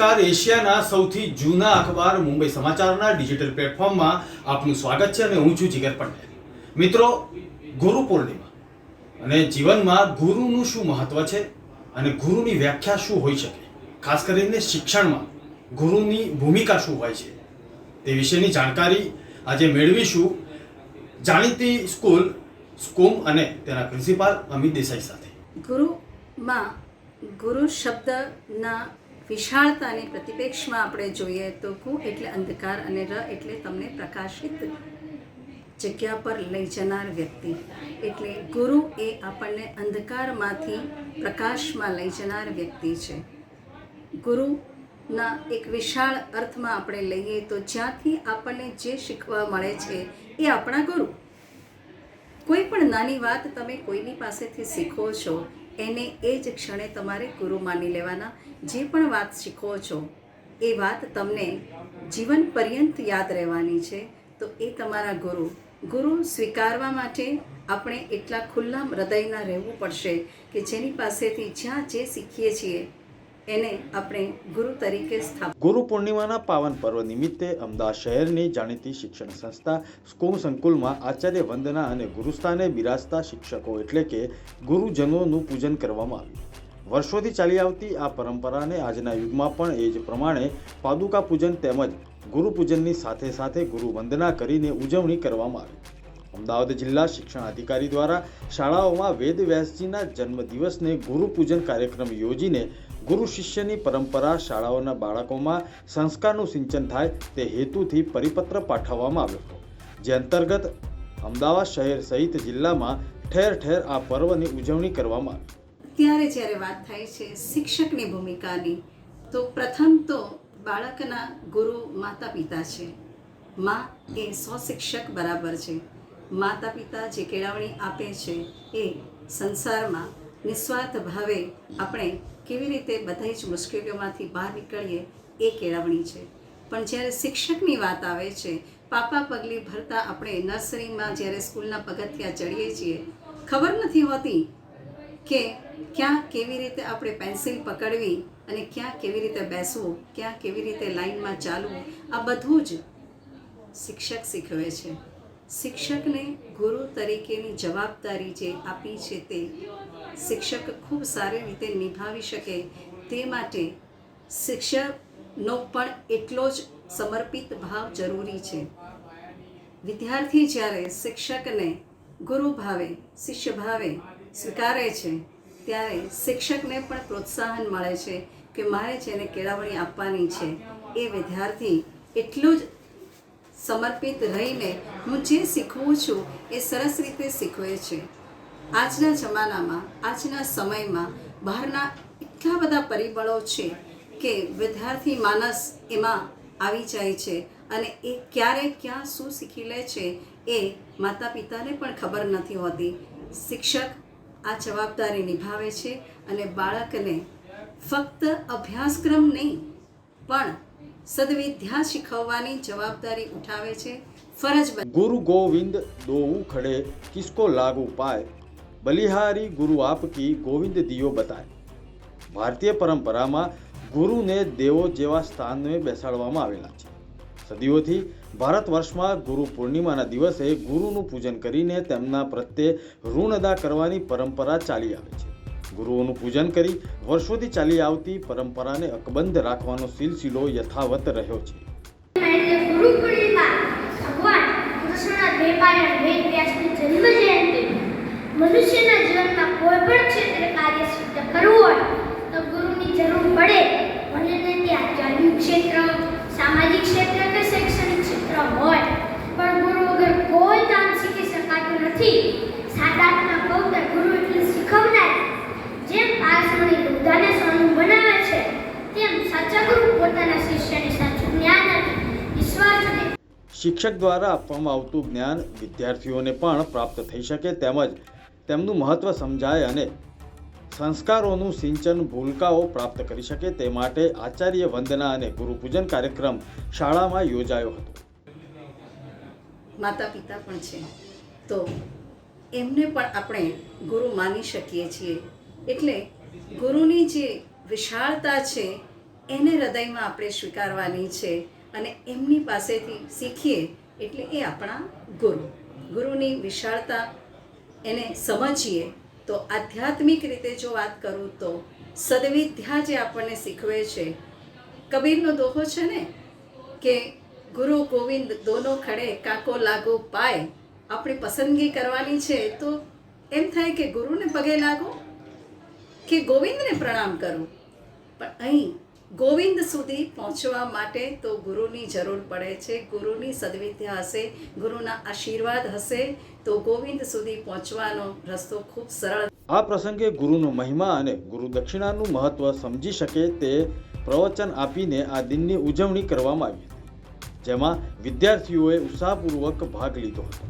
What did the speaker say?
નમસ્કાર. એશિયાના સૌથી જૂના અખબાર મુંબઈ સમાચારના ડિજિટલ પ્લેટફોર્મમાં આપનું સ્વાગત છે અને હું છું જીગર પટેલ. મિત્રો, ગુરુ પૂર્ણિમા અને જીવનમાં ગુરુનું શું મહત્વ છે અને ગુરુની વ્યાખ્યા શું હોઈ શકે? ખાસ કરીને શિક્ષણમાં ગુરુની ભૂમિકા શું હોય છે તે વિશેની જાણકારી આજે મેળવીશું. જાણીતી સ્કૂલ સ્કૂમ અને તેના પ્રિન્સિપાલ અમિત દેસાઈ સાથે. ગુરુમાં ગુરુ શબ્દના વિશાળતાની પ્રતિપેક્ષમાં આપણે જોઈએ તો કુ એટલે અંધકાર અને ર એટલે તમને પ્રકાશિત જગ્યા પર લઈ જનાર વ્યક્તિ. એટલે ગુરુ એ આપણને અંધકારમાંથી પ્રકાશમાં લઈ જનાર વ્યક્તિ છે. ગુરુના એક વિશાળ અર્થમાં આપણે લઈએ તો જ્યાંથી આપણને જે શીખવા મળે છે એ આપણા ગુરુ. કોઈ પણ નાની વાત તમે કોઈની પાસેથી શીખો છો, એને એ જ ક્ષણે તમારે ગુરુ માની લેવાના. જે પણ વાત શીખો છો, એ વાત તમને જીવન પર્યંત યાદ રહેવાની છે. તો એ તમારા ગુરુ. ગુરુ સ્વીકારવા માટે આપણે એટલા ખુલ્લા હૃદયના રહેવું પડશે કે જેની પાસેથી જ્યાં જે શીખીએ છીએ એને આપણે ગુરુ તરીકે સ્થાપ ગુરુ પૂર્ણિમાના પાવન પર્વ નિમિત્તે અમદાવાદ શહેરની જાણીતી શિક્ષણ સંસ્થા સ્કૂલ સંકુલમાં આચાર્ય વંદના અને ગુરુસ્થાને બિરાજતા શિક્ષકો એટલે કે ગુરુજનોનું પૂજન કરવામાં આવ્યું. વર્ષોથી ચાલી આવતી આ પરંપરાને આજના યુગમાં પણ એ જ પ્રમાણે પાદુકા પૂજન તેમજ ગુરુ પૂજનની સાથે સાથે ગુરુ વંદના કરીને ઉજવણી કરવામાં આવી. અમદાવાદ જિલ્લા શિક્ષણ અધિકારી દ્વારા શાળાઓમાં વેદ વ્યાસજીના જન્મદિવસને ગુરુ પૂજન કાર્યક્રમ યોજીને ગુરુ શિષ્યની પરંપરા શાળાઓના બાળકોમાં સંસ્કારનું સિંચન થાય તે હેતુથી પરિપત્ર પાઠવવામાં આવ્યો હતો. જે અંતર્ગત અમદાવાદ શહેર સહિત જિલ્લામાં ઠેર ઠેર આ પર્વની ઉજવણી કરવામાં આવી. ત્યારે જ્યારે વાત થાય છે શિક્ષકની ભૂમિકાની, તો પ્રથમ તો બાળકના ગુરુ માતા પિતા છે. માં એ શિક્ષક બરાબર છે. માતા પિતા જે કેળવણી આપે છે એ સંસારમાં નિસ્વાર્થ ભાવે આપણે કેવી રીતે બધી જ મુશ્કેલીઓમાંથી બહાર નીકળીએ એ કેળવણી છે. પણ જ્યારે શિક્ષકની વાત આવે છે, પાપા પગલી ભરતા આપણે નર્સરીમાં જ્યારે સ્કૂલના પગથિયા ચડીએ છીએ, ખબર નથી હોતી કે ક્યાં કેવી રીતે આપણે પેન્સિલ પકડવી અને ક્યાં કેવી રીતે બેસવું, ક્યાં કેવી રીતે લાઈનમાં ચાલવું, આ બધું જ શિક્ષક શીખવે છે. શિક્ષકને ગુરુ તરીકેની જવાબદારી જે આપી છે તે શિક્ષક ખૂબ સારી રીતે નિભાવી શકે તે માટે શિક્ષકનો પણ એટલો જ સમર્પિત ભાવ જરૂરી છે. વિદ્યાર્થી જ્યારે શિક્ષકને ગુરુ ભાવે, શિષ્ય ભાવે સ્વીકારે છે, ત્યારે શિક્ષકને પણ પ્રોત્સાહન મળે છે કે મારે જેને કેળવણી આપવાની છે એ વિદ્યાર્થી એટલું જ સમર્પિત રહીને હું જે શીખવું છું એ સરસ રીતે શીખવે છે. આજના જમાનામાં, આજના સમયમાં બહારના એટલા બધા પરિબળો છે કે વિદ્યાર્થી માનસ એમાં આવી જાય છે અને એ ક્યારે ક્યાં શું શીખી લે છે એ માતા પિતાને પણ ખબર નથી હોતી. શિક્ષક આ જવાબદારી નિભાવે છે અને બાળકને ફક્ત અભ્યાસક્રમ નહીં, પણ સદવિદ્યા શીખવવાની જવાબદારી ઉઠાવે છે. ફરજ ગુરુ ગોવિંદ દોઉ ખડે કિસકો લાગુ પાય. બલિહારી ગુરુ આપકી ગોવિંદ દિયો બતાય. ભારતીય પરંપરામાં ગુરુને દેવો જેવા સ્થાનને બેસાડવામાં આવેલા છે. સદીઓથી ભારત વર્ષમાં ગુરુ પૂર્ણિમાના દિવસે ગુરુનું પૂજન કરીને તેમના પ્રત્યે ઋણ અદા કરવાની પરંપરા ચાલી આવે છે. ગુરુઓનું પૂજન કરી વર્ષોથી ચાલી આવતી પરંપરાને અકબંધ રાખવાનો સિલસિલો યથાવત રહ્યો છે. મનુષ્યના જીવનમાં કોઈ પણ ક્ષેત્રે કાર્ય સિદ્ધ કરવું હોય તો ગુરુની જરૂર પડે ભલે ત્યાં ચાલ્યું આધ્યાત્મિક ક્ષેત્ર સામાજિક ક્ષેત્ર કે શૈક્ષણિક ક્ષેત્ર હોય પણ ગુરુ વગર કોઈ કામ શીખી શકાતું નથી સાદાતના પૌત્ર ગુરુ એટલે શીખવનાર જેમ પારસમણી દુધાને સોનું બનાવે છે તેમ સાચા ગુરુ પોતાના શિષ્યને સાચું જ્ઞાન આપી વિશ્વાસ અને શિક્ષક દ્વારા આપવામાં આવતું જ્ઞાન વિદ્યાર્થીઓને પણ પ્રાપ્ત થઈ શકે તેમજ તેમનું મહત્વ સમજાય અને સંસ્કારોનું સિંચન ભૂલકાઓ પ્રાપ્ત કરી શકે તે માટે આચાર્ય વંદના અને ગુરુપૂજન કાર્યક્રમ શાળામાં યોજાયો હતો. માતા પિતા પણ છે. તો એમને પણ આપણે ગુરુ માની શકીએ છીએ. એટલે ગુરુની જે વિશાળતા છે, એને હૃદયમાં આપણે સ્વીકારવાની છે. અને એમની પાસેથી શીખીએ એટલે એ આપણા ગુરુ. ગુરુની વિશાળતા એને સમજીએ તો આધ્યાત્મિક રીતે જો વાત કરું તો સદવિદ્યા જે આપણને શીખવે છે, કબીરનો દોહો છે ને, કે ગુરુ ગોવિંદ દોનો ખડે કાકો લાગો પાય, આપણી પસંદગી કરવાની છે, તો એમ થાય કે ગુરુને પગે લાગો કે ગોવિંદને પ્રણામ કરું. પણ અહીં ગોવિંદ સુધી પહોંચવા માટે તો ગુરુની જરૂર પડે છે. ગુરુની સદવિદ્યા હશે, ગુરુના આશીર્વાદ હશે, તો ગોવિંદ સુધી પહોંચવાનો રસ્તો ખૂબ સરળ આ પ્રસંગે ગુરુનો મહિમા અને ગુરુ દક્ષિણાનું મહત્વ સમજી શકે તે પ્રવચન આપીને આ દિનની ઉજવણી કરવામાં આવી હતી, જેમાં વિદ્યાર્થીઓએ ઉત્સાહપૂર્વક ભાગ લીધો હતો.